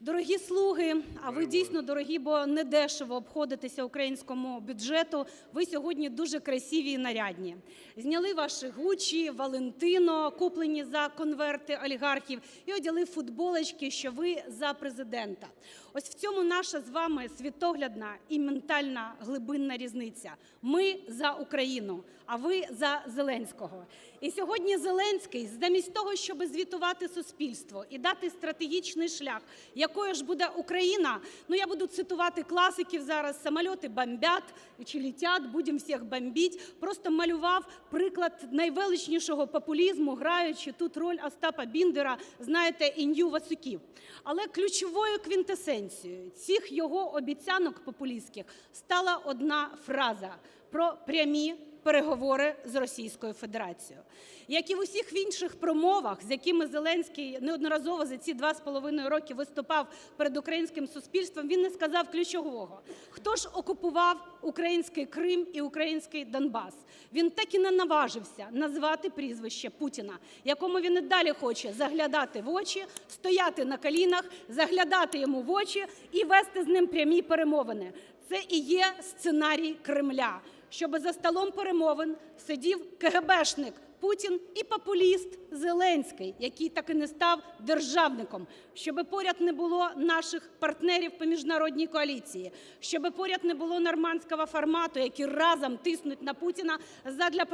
Дорогі слуги, а ви дійсно дорогі, бо недешево обходитеся українському бюджету. Ви сьогодні дуже красиві і нарядні. Зняли ваші Гуччі, Валентино, куплені за конверти олігархів, і одягли футболочки, що ви за президента. Ось в цьому наша з вами світоглядна і ментальна глибинна різниця. Ми за Україну, а ви за Зеленського. І сьогодні Зеленський, замість того, щоб звітувати суспільство і дати стратегічний шлях, якою ж буде Україна, ну я буду цитувати класиків зараз: самольоти бомбять чи летять, будемо всіх бомбити. Просто малював приклад найвеличнішого популізму, граючи тут роль Остапа Біндера, знаєте, ін'ю Васюків. Але ключовою квінтесенцією цих його обіцянок популістських стала одна фраза про прямі переговори з Російською Федерацією. Як і в усіх інших промовах, з якими Зеленський неодноразово за ці два з половиною роки виступав перед українським суспільством, він не сказав ключового: хто ж окупував український Крим і український Донбас. Він так і не наважився назвати прізвище Путіна, якому він і далі хоче заглядати в очі, стояти на колінах, заглядати йому в очі і вести з ним прямі перемовини. Це і є сценарій Кремля щоб за столом перемовин сидів КГБшник Путін і популіст Зеленський, який так і не став державником, щоб поряд не було наших партнерів по міжнародній коаліції, щоб поряд не було нормандського формату, які разом тиснуть на Путіна задля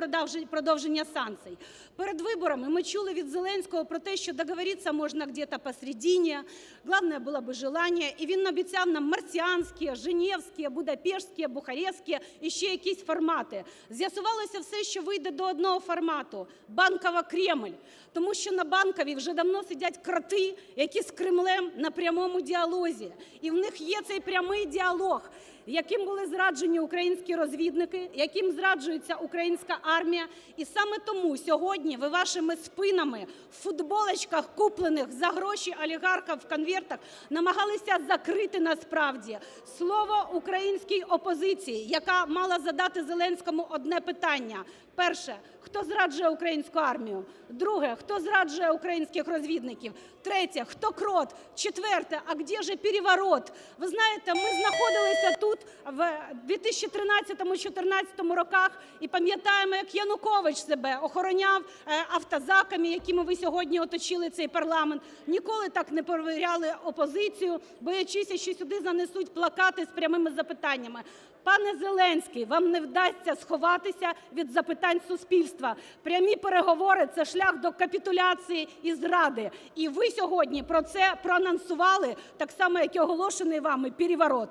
продовження санкцій. Перед виборами ми чули від Зеленського про те, що договоритися можна где-то посередині, головне було би желання, і він обіцяв нам марсіанські, женевські, будапештські, бухарестські і ще якісь формати. З'ясувалося все, що вийде до одного формату – Банково-Кремль. Тому що на Банковій вже давно сидять кроти, які з Кремлем на прямому діалозі. І в них є цей прямий діалог, яким були зраджені українські розвідники, яким зраджується українська армія. І саме тому сьогодні ви вашими спинами в футболочках, куплених за гроші олігарха в конвертах, намагалися закрити насправді слово українській опозиції, яка мала задати Зеленському одне питання. Перше. Хто зраджує українську армію? Друге. Хто зраджує українських розвідників? Третє. Хто крот? Четверте. А де же переворот? Ви знаєте, ми знаходилися тут в 2013-2014 роках і пам'ятаємо, як Янукович себе охороняв автозаками, якими ви сьогодні оточили цей парламент. Ніколи так не перевіряли опозицію, боячись, що сюди занесуть плакати з прямими запитаннями. Пане Зеленський, вам не вдасться сховатися від запитань суспільства. Прямі переговори – це шлях до капітуляції і зради. І ви сьогодні про це проанонсували, так само, як і оголошений вами переворот.